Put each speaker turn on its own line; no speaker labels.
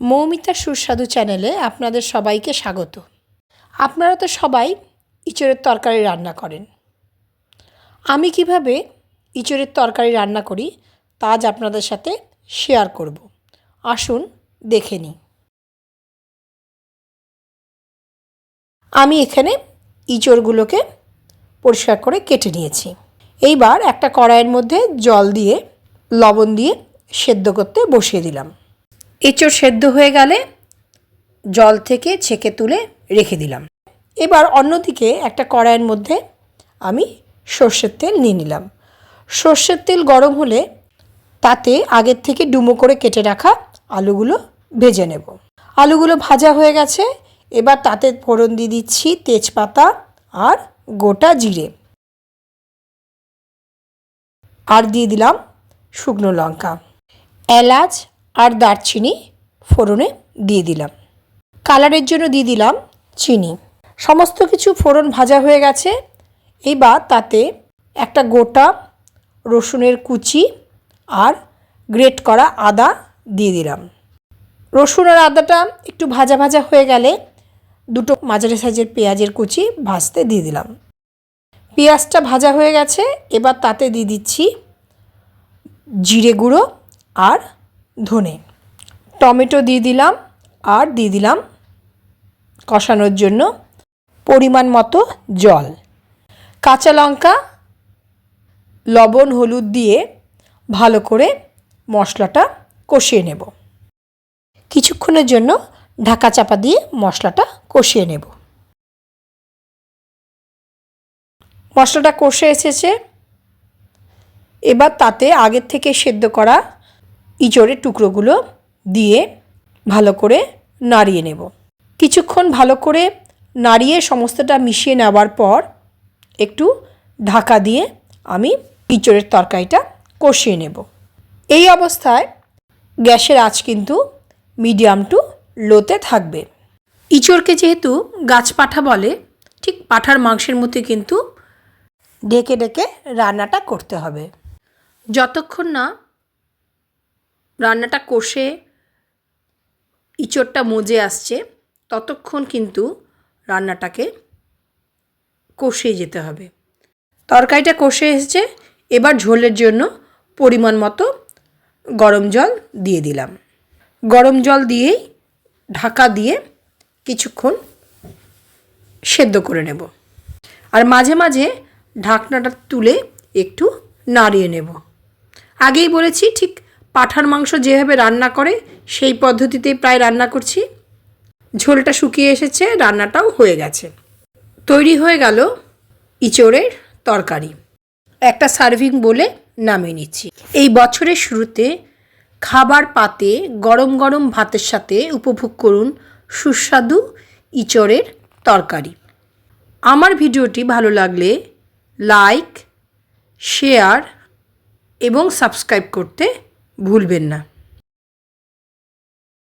মৌমিতার সুস্বাদু চ্যানেলে আপনাদের সবাইকে স্বাগত। আপনারা তো সবাই ইঁচড়ের তরকারি রান্না করেন। আমি কীভাবে ইঁচড়ের তরকারি রান্না করি তা আজ আপনাদের সাথে শেয়ার করব। আসুন দেখে নিই। আমি এখানে ইঁচড়গুলোকে পরিষ্কার করে কেটে নিয়েছি। এইবার একটা কড়াইয়ের মধ্যে জল দিয়ে, লবণ দিয়ে সেদ্ধ করতে বসিয়ে দিলাম। এঁচড় সেদ্ধ হয়ে গেলে জল থেকে ছেঁকে তুলে রেখে দিলাম। এবার অন্যদিকে একটা কড়াইয়ের মধ্যে আমি সর্ষের তেল নিয়ে নিলাম। সর্ষের তেল গরম হলে তাতে আগের থেকে ডুমো করে কেটে রাখা আলুগুলো ভেজে নেব। আলুগুলো ভাজা হয়ে গেছে, এবার তাতে ফোড়ন দিয়ে দিচ্ছি তেজপাতা আর গোটা জিরে। আর দিয়ে দিলাম শুকনো লঙ্কা। এলাচ আর দারচিনি ফোড়নে দিয়ে দিলাম। কালারের জন্য দিয়ে দিলাম চিনি। সমস্ত কিছু ফোড়ন ভাজা হয়ে গেছে। এবার তাতে একটা গোটা রসুনের কুচি আর গ্রেট করা আদা দিয়ে দিলাম। রসুন আর আদাটা একটু ভাজা ভাজা হয়ে গেলে দুটো মাঝারি সাইজের পেঁয়াজের কুচি ভাজতে দিয়ে দিলাম। পেঁয়াজটা ভাজা হয়ে গেছে। এবার তাতে দিয়ে দিচ্ছি জিরে গুঁড়ো আর ধনে। টমেটো দিয়ে দিলাম আর দিয়ে দিলাম কষানোর জন্য পরিমাণ মতো জল। কাঁচা লঙ্কা, লবণ, হলুদ দিয়ে ভালো করে মশলাটা কষিয়ে নেব। কিছুক্ষণের জন্য ঢাকা চাপা দিয়ে মশলাটা কষিয়ে নেব। মশলাটা কষে এসেছে। এবার তাতে আগের থেকে সেদ্ধ করা ইঁচড়ের টুকরোগুলো দিয়ে ভালো করে নাড়িয়ে নেব। কিছুক্ষণ ভালো করে নাড়িয়ে সমস্তটা মিশিয়ে নেওয়ার পর একটু ঢাকা দিয়ে আমি ইঁচড়ের তরকারিটা কষিয়ে নেব। এই অবস্থায় গ্যাসের আঁচ কিন্তু মিডিয়াম টু লোতে থাকবে। ইঁচড়কে যেহেতু গাছ পাঠা বলে, ঠিক পাঠার মাংসের মধ্যে কিন্তু ডেকে ডেকে রান্নাটা করতে হবে। যতক্ষণ না রান্নাটা কষে ইঁচড়টা মজে আসছে, ততক্ষণ কিন্তু রান্নাটাকে কষিয়ে যেতে হবে। তরকারিটা কষে এসেছে, এবার ঝোলের জন্য পরিমাণ মতো গরম জল দিয়ে দিলাম। গরম জল দিয়েই ঢাকা দিয়ে কিছুক্ষণ সেদ্ধ করে নেব। আর মাঝে মাঝে ঢাকনাটা তুলে একটু নাড়িয়ে নেব। আগেই বলেছি, ঠিক পাঠার মাংস যেভাবে রান্না করে, সেই পদ্ধতিতেই প্রায় রান্না করছি। ঝোলটা শুকিয়ে এসেছে, রান্নাটাও হয়ে গেছে। তৈরি হয়ে গেল ইঁচড়ের তরকারি। একটা সার্ভিং বলে নামিয়ে নিচ্ছি। এই বছরের শুরুতে খাবার পাতে গরম গরম ভাতের সাথে উপভোগ করুন সুস্বাদু ইঁচড়ের তরকারি। আমার ভিডিওটি ভালো লাগলে লাইক, শেয়ার এবং সাবস্ক্রাইব করতে ভুলবেন না।